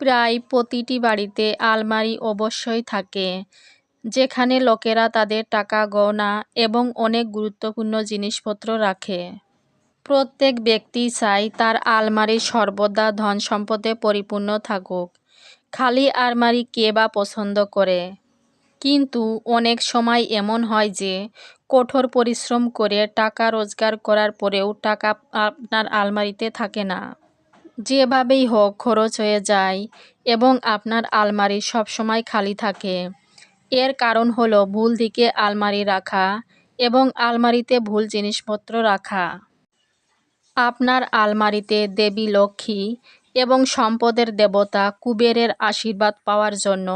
প্রায় প্রতিটি বাড়িতে আলমারি অবশ্যই থাকে, যেখানে লোকেরা তাদের টাকা, গয়না এবং অনেক গুরুত্বপূর্ণ জিনিসপত্র রাখে। প্রত্যেক ব্যক্তি চায় তার আলমারি সর্বদা ধন সম্পদে পরিপূর্ণ থাকুক, খালি আলমারি কে বা পছন্দ করে। কিন্তু অনেক সময় এমন হয় যে, কঠোর পরিশ্রম করে টাকা রোজগার করার পরেও টাকা আপনার আলমারিতে থাকে না। যেভাবেই হোক খরচ হয়ে যায় এবং আপনার আলমারি সবসময় খালি থাকে। এর কারণ হলো ভুল দিকে আলমারি রাখা এবং আলমারিতে ভুল জিনিসপত্র রাখা। আপনার আলমারিতে দেবী লক্ষ্মী এবং সম্পদের দেবতা কুবেরের আশীর্বাদ পাওয়ার জন্য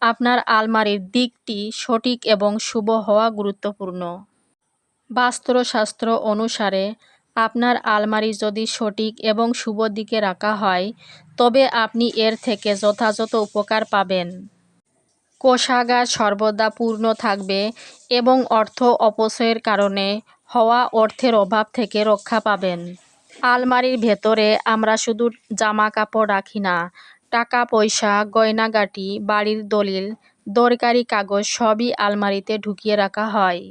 আপনার আলমারির দিকটি সঠিক এবং শুভ হওয়া গুরুত্বপূর্ণ। বাস্তুশাস্ত্র অনুসারে আপনার আলমারি যদি সঠিক এবং শুভ দিকে রাখা হয়, তবে আপনি এর থেকে যথাযথ উপকার পাবেন। কোষাগার সর্বদা পূর্ণ থাকবে এবং অর্থ অপচয়ের কারণে হওয়া অর্থের অভাব থেকে রক্ষা পাবেন। আলমারির ভেতরে আমরা শুধু জামা কাপড় রাখি না টাকা পয়সা গয়নাগাটি, বাড়ির দলিল, দরকারি কাগজ সবই আলমারিতে ঢুকিয়ে রাখা হয়।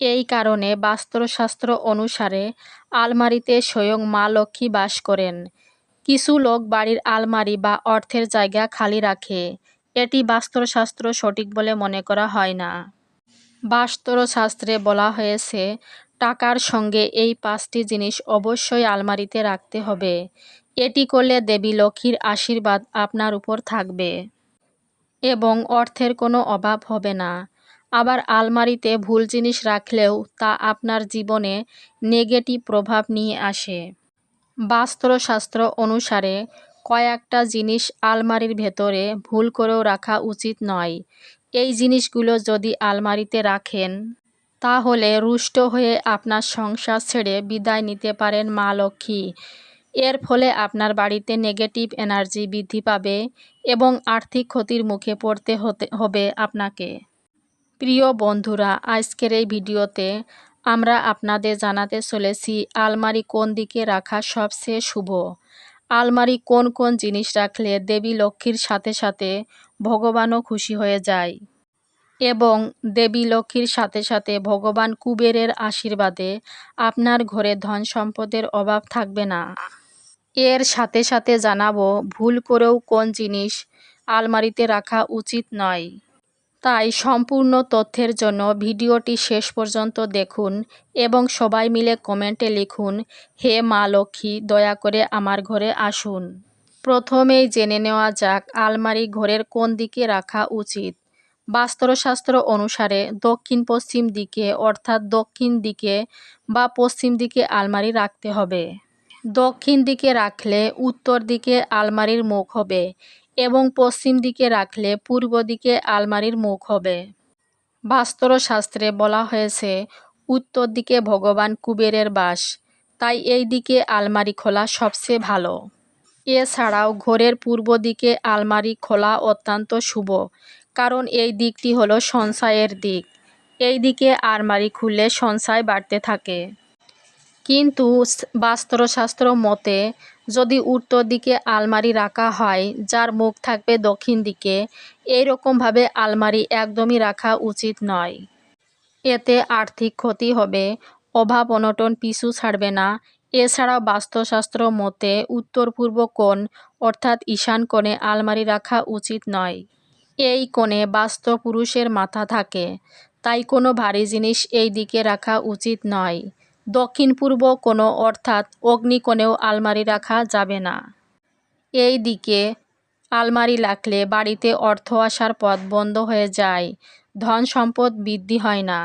এই কারণে বাস্তুশাস্ত্র অনুসারে আলমারিতে স্বয়ং মা লক্ষ্মী বাস করেন। কিছু লোক বাড়ির আলমারি বা অর্থের জায়গা খালি রাখে। এটি বাস্তুশাস্ত্র সঠিক বলে মনে করা হয় না। বাস্তুশাস্ত্রে বলা হয়েছে, টাকার সঙ্গে এই পাঁচটি জিনিস অবশ্যই আলমারিতে রাখতে হবে। এটি করলে দেবী লক্ষ্মীর আশীর্বাদ আপনার উপর থাকবে। এবং অর্থের কোনো অভাব হবে না। আবার আলমারিতে ভুল জিনিস রাখলেও তা আপনার জীবনে নেগেটিভ প্রভাব নিয়ে আসে। বাস্তুশাস্ত্র অনুসারে, কয়েকটা জিনিস আলমারির ভেতরে ভুল করেও রাখা উচিত নয়। এই জিনিসগুলো যদি আলমারিতে রাখেন, তাহলে রুষ্ট হয়ে আপনার সংসার ছেড়ে বিদায় নিতে পারেন মা লক্ষ্মী। এর ফলে আপনার বাড়িতে নেগেটিভ এনার্জি বৃদ্ধি পাবে এবং আর্থিক ক্ষতির মুখে পড়তে হতে হবে আপনাকে। প্রিয় বন্ধুরা, আজকের এই ভিডিওতে আমরা আপনাদের জানাতে চলেছি আলমারি কোন দিকে রাখা সবচেয়ে শুভ। আলমারি কোন কোন জিনিস রাখলে দেবী লক্ষ্মীর সাথে সাথে ভগবানও খুশি হয়ে যায় এবং দেবী লক্ষ্মীর সাথে সাথে ভগবান কুবেরের আশীর্বাদে আপনার ঘরে ধন সম্পদের অভাব থাকবে না। এর সাথে সাথে জানাব, ভুল করেও কোন জিনিস আলমারিতে রাখা উচিত নয়। তাই সম্পূর্ণ তথ্যের জন্য ভিডিওটি শেষ পর্যন্ত দেখুন এবং সবাই মিলে কমেন্টে লিখুন, হে মা লক্ষ্মী, দয়া করে আমার ঘরে আসুন। প্রথমেই জেনে নেওয়া যাক আলমারি ঘরের কোন দিকে রাখা উচিত। বাস্তুশাস্ত্র অনুসারে দক্ষিণ পশ্চিম দিকে, অর্থাৎ দক্ষিণ দিকে বা পশ্চিম দিকে আলমারি রাখতে হবে। দক্ষিণ দিকে রাখলে উত্তর দিকে আলমারির মুখ হবে। এবং পশ্চিম দিকে রাখলে পূর্ব দিকে আলমারির মুখ হবে। বাস্তুশাস্ত্রে বলা হয়েছে, উত্তর দিকে ভগবান কুবেরের বাস, তাই এই দিকে আলমারি খোলা সবচেয়ে ভালো। এছাড়াও ঘরের পূর্ব দিকে আলমারি খোলা অত্যন্ত শুভ, কারণ এই দিকটি হলো সঞ্চয়ের দিক। এই দিকে আলমারি খুললে সঞ্চয় বাড়তে থাকে। কিন্তু বাস্তুশাস্ত্র মতে যদি উত্তর দিকে আলমারি রাখা হয়, যার মুখ থাকবে দক্ষিণ দিকে, এইরকমভাবে আলমারি একদমই রাখা উচিত নয়। এতে আর্থিক ক্ষতি হবে, অভাব অনটন পিছু ছাড়বে না। এছাড়াও বাস্তুশাস্ত্র মতে, উত্তর পূর্ব কোণ, অর্থাৎ ঈশান কোণে আলমারি রাখা উচিত নয়। এই কোণে বাস্তু পুরুষের মাথা থাকে, তাই কোনো ভারী জিনিস এই দিকে রাখা উচিত নয়। দক্ষিণ পূর্ব কোনো অর্থাৎ অগ্নিকোণেও আলমারি রাখা যাবে না। এই দিকে আলমারি রাখলে বাড়িতে অর্থ আসার পথ বন্ধ হয়ে যায়, ধন সম্পদ বৃদ্ধি হয় না।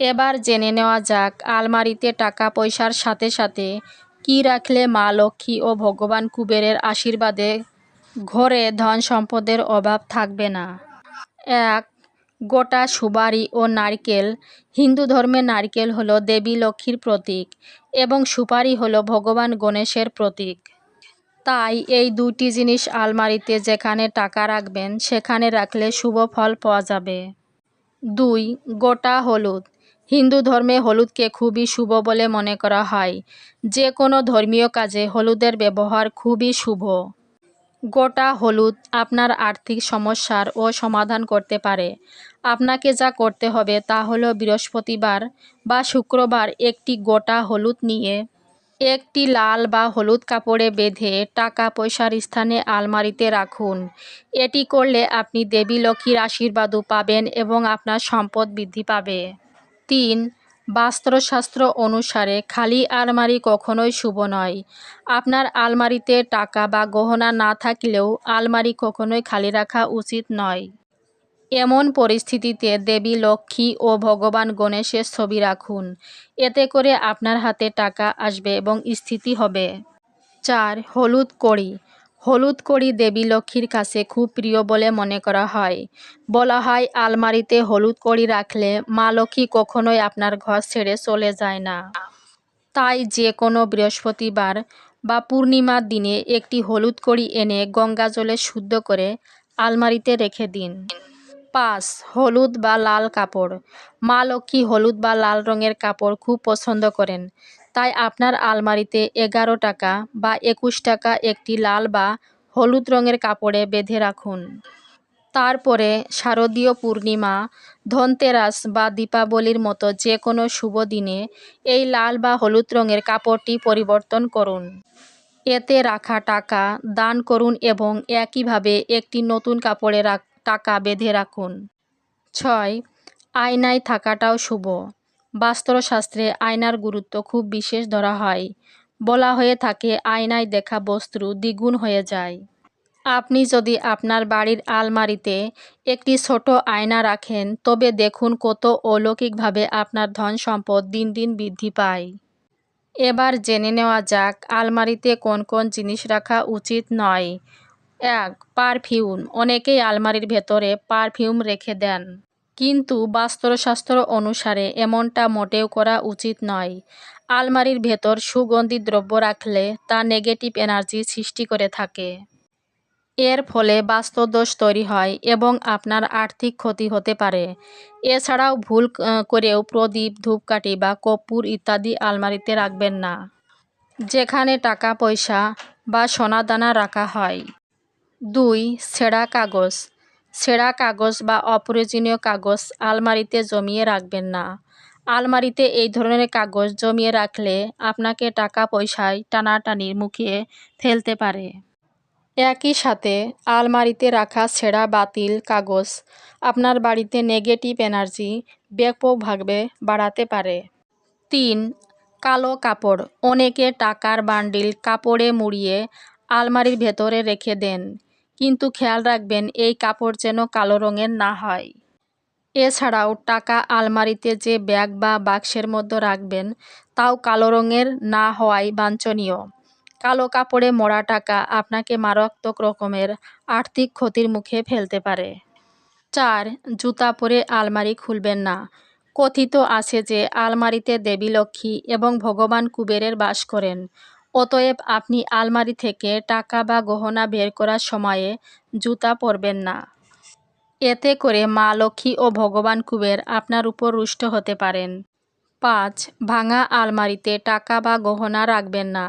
এবার জেনে নেওয়া যাক আলমারিতে টাকা পয়সার সাথে সাথে কি রাখলে মা লক্ষ্মী ও ভগবান কুবেরের আশীর্বাদে ঘরে ধন সম্পদের অভাব থাকবে না। এক গোটা সুবারি ও নারকেল, হিন্দু ধর্মে নারকেল হলো দেবী লক্ষ্মীর প্রতীক এবং সুপারি হলো ভগবান গণেশের প্রতীক। তাই এই দুটি জিনিস আলমারিতে যেখানে টাকা রাখবেন, সেখানে রাখলে শুভ ফল পাওয়া যাবে। দুই, গোটা হলুদ। হিন্দু ধর্মে হলুদকে খুবই শুভ বলে মনে করা হয়। যে কোনো ধর্মীয় কাজে হলুদের ব্যবহার খুবই শুভ। গোটা হলুদ আপনার আর্থিক সমস্যার ও সমাধান করতে পারে। আপনাকে যা করতে হবে তা হলো বৃহস্পতিবার বা শুক্রবার একটি গোটা হলুদ নিয়ে একটি লাল বা হলুদ কাপড়ে বেঁধে টাকা পয়সার স্থানে আলমারিতে রাখুন। এটি করলে আপনি দেবী লক্ষ্মীর আশীর্বাদও পাবেন এবং আপনার সম্পদ বৃদ্ধি পাবে। তিন বাস্ত্রশাস্ত্র অনুসারে খালি আলমারি কখনোই শুভ নয়। আপনার আলমারিতে টাকা বা গহনা না থাকলেও আলমারি কখনোই খালি রাখা উচিত নয়। এমন পরিস্থিতিতে দেবী, লক্ষ্মী ও ভগবান গণেশের ছবি রাখুন। এতে করে আপনার হাতে টাকা আসবে এবং স্থিতি হবে। চার, হলুদ কড়ি। হলুদ কড়ি দেবী লক্ষ্মীর কাছে খুব প্রিয় বলে মনে করা হয়। বলা হয়, আলমারিতে হলুদ কড়ি রাখলে মা লক্ষ্মী কখনোই আপনার ঘর ছেড়ে চলে যায় না। তাই যে কোনো বৃহস্পতিবার বা পূর্ণিমার দিনে একটি হলুদ কড়ি এনে গঙ্গা জলে শুদ্ধ করে আলমারিতে রেখে দিন। পাঁচ, হলুদ বা লাল কাপড়। মা লক্ষ্মী হলুদ বা লাল রঙের কাপড় খুব পছন্দ করেন। তাই আপনার আলমারিতে এগারো টাকা বা একুশ টাকা একটি লাল বা হলুদ রঙের কাপড়ে বেঁধে রাখুন। তারপরে শারদীয় পূর্ণিমা, ধনতেরাস বা দীপাবলির মতো যে কোনো শুভ দিনে এই লাল বা হলুদ রঙের কাপড়টি পরিবর্তন করুন। এতে রাখা টাকা দান করুন এবং একইভাবে একটি নতুন কাপড়ে টাকা বেঁধে রাখুন। ছয়, আয়নায় থাকাটাও শুভ। বাস্ত্রশাস্ত্রে আয়নার গুরুত্ব খুব বিশেষ ধরা হয়। বলা হয়ে থাকে, আয়নায় দেখা বস্ত্র দ্বিগুণ হয়ে যায়। আপনি যদি আপনার বাড়ির আলমারিতে একটি ছোট আয়না রাখেন, তবে দেখুন কত অলৌকিকভাবে আপনার ধন সম্পদ দিন দিন বৃদ্ধি পায়। এবার জেনে নেওয়া যাক, আলমারিতে কোন কোন জিনিস রাখা উচিত নয়। এক, পারফিউম। অনেকেই আলমারির ভেতরে পারফিউম রেখে দেন। কিন্তু বাস্ত্রশাস্ত্র অনুসারে এমনটা মোটেও করা উচিত নয়। আলমারির ভেতর সুগন্ধি দ্রব্য রাখলে তা নেগেটিভ এনার্জি সৃষ্টি করে থাকে। এর ফলে বাস্তুদোষ তৈরি হয় এবং আপনার আর্থিক ক্ষতি হতে পারে। এছাড়াও ভুল করেও প্রদীপ, ধূপকাঠি বা কর্পূর ইত্যাদি আলমারিতে রাখবেন না। যেখানে টাকা, পয়সা বা সোনাদানা রাখা হয়। দুই ছেঁড়া কাগজ। ছেঁড়া কাগজ বা অপ্রয়োজনীয় কাগজ আলমারিতে জমিয়ে রাখবেন না। আলমারিতে এই ধরনের কাগজ জমিয়ে রাখলে আপনাকে টাকা পয়সায় টানাটানির মুখে ফেলতে পারে। একই সাথে আলমারিতে রাখা ছেঁড়া বাতিল কাগজ আপনার বাড়িতে নেগেটিভ এনার্জি ব্যাপকভাবে বাড়াতে পারে। তিন, কালো কাপড়। অনেকে টাকার বান্ডিল কাপড়ে মুড়িয়ে আলমারির ভেতরে রেখে দেন। কিন্তু খেয়াল রাখবেন, এই কাপড় যেন কালো রঙের না হয়। এছাড়াও টাকা আলমারিতে যে ব্যাগ বা বাক্সের মধ্যে রাখবেন, তাও কালো রঙের না হওয়াই বাঞ্ছনীয়। কালো কাপড়ে মোড়া টাকা আপনাকে মারাত্মক রকমের আর্থিক ক্ষতির মুখে ফেলতে পারে। চার, জুতা পরে আলমারি খুলবেন না। কথিত আছে যে আলমারিতে দেবী লক্ষ্মী এবং ভগবান কুবেরের বাস করেন। অতএব আপনি আলমারি থেকে টাকা বা গহনা বের করার সময়ে জুতা পরবেন না। এতে করে মা লক্ষ্মী ও ভগবান কুবের আপনার উপর রুষ্ট হতে পারেন। পাঁচ, ভাঙা আলমারিতে টাকা বা গহনা রাখবেন না।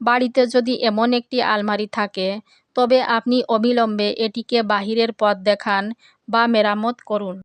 বাড়িতে যদি এমন একটি আলমারি থাকে, তবে আপনি অবিলম্বে এটিকে বাহিরের পথ দেখান বা মেরামত করুন।